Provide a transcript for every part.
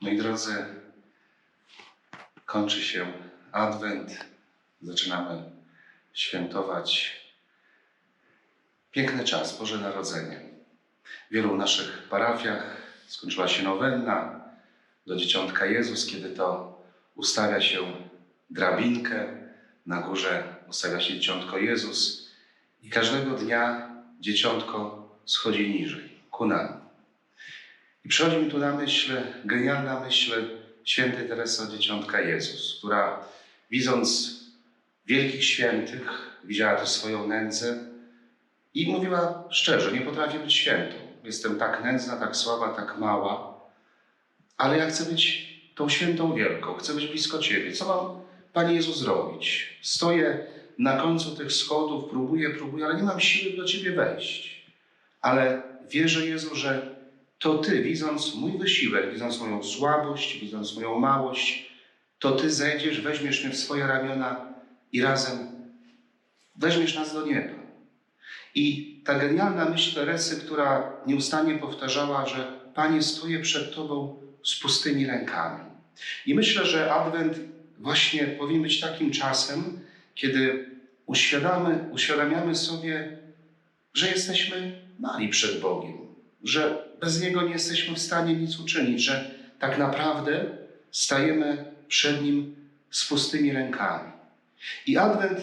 Moi drodzy, kończy się Adwent. Zaczynamy świętować piękny czas, Boże Narodzenie. W wielu naszych parafiach skończyła się nowenna do Dzieciątka Jezus, kiedy to ustawia się drabinkę, na górze ustawia się Dzieciątko Jezus i każdego dnia Dzieciątko schodzi niżej, ku nam. I przychodzi mi tu na myśl, genialna myśl świętej Teresy od Dzieciątka Jezus, która widząc wielkich świętych, widziała też swoją nędzę i mówiła szczerze, nie potrafię być świętą. Jestem tak nędzna, tak słaba, tak mała, ale ja chcę być tą świętą wielką, chcę być blisko Ciebie. Co mam, Panie Jezu, zrobić? Stoję na końcu tych schodów, próbuję, próbuję, ale nie mam siły do Ciebie wejść. Ale wierzę, Jezu, że to Ty, widząc mój wysiłek, widząc moją słabość, widząc moją małość, to Ty zejdziesz, weźmiesz mnie w swoje ramiona i razem weźmiesz nas do nieba. I ta genialna myśl Teresy, która nieustannie powtarzała, że Panie, stoję przed Tobą z pustymi rękami. I myślę, że Adwent właśnie powinien być takim czasem, kiedy uświadamy, uświadamiamy sobie, że jesteśmy mali przed Bogiem, że bez Niego nie jesteśmy w stanie nic uczynić, że tak naprawdę stajemy przed Nim z pustymi rękami. I Adwent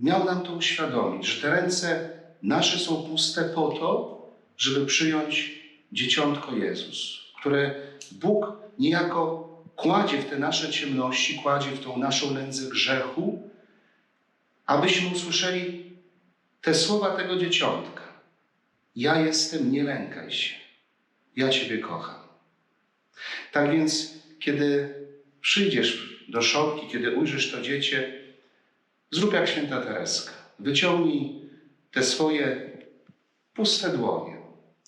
miał nam to uświadomić, że te ręce nasze są puste po to, żeby przyjąć dzieciątko Jezus, które Bóg niejako kładzie w te nasze ciemności, kładzie w tą naszą nędzę grzechu, abyśmy usłyszeli te słowa tego dzieciątka. Ja jestem, nie lękaj się. Ja Ciebie kocham. Tak więc, kiedy przyjdziesz do szopki, kiedy ujrzysz to dziecię, zrób jak święta Tereska. Wyciągnij te swoje puste dłonie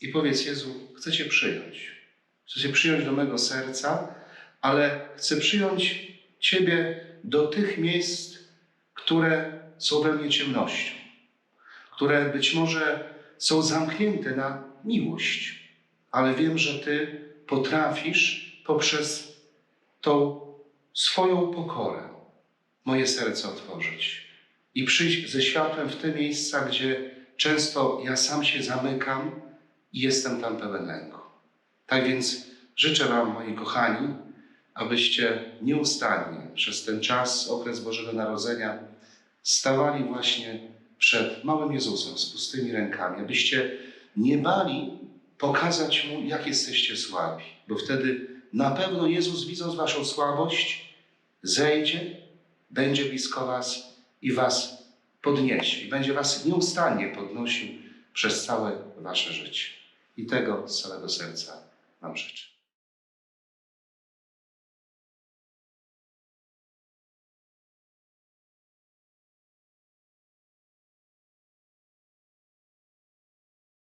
i powiedz Jezu, chcę Cię przyjąć. Chcę Cię przyjąć do mego serca, ale chcę przyjąć Ciebie do tych miejsc, które są we mnie ciemnością, które być może są zamknięte na miłość, ale wiem, że Ty potrafisz poprzez tą swoją pokorę moje serce otworzyć i przyjść ze światłem w te miejsca, gdzie często ja sam się zamykam i jestem tam pełen lęku. Tak więc życzę Wam, moi kochani, abyście nieustannie przez ten czas, okres Bożego Narodzenia, stawali właśnie przed małym Jezusem z pustymi rękami, abyście nie bali pokazać Mu, jak jesteście słabi, bo wtedy na pewno Jezus, widząc Waszą słabość, zejdzie, będzie blisko Was i Was podniesie i będzie Was nieustannie podnosił przez całe Wasze życie. I tego z całego serca Wam życzę.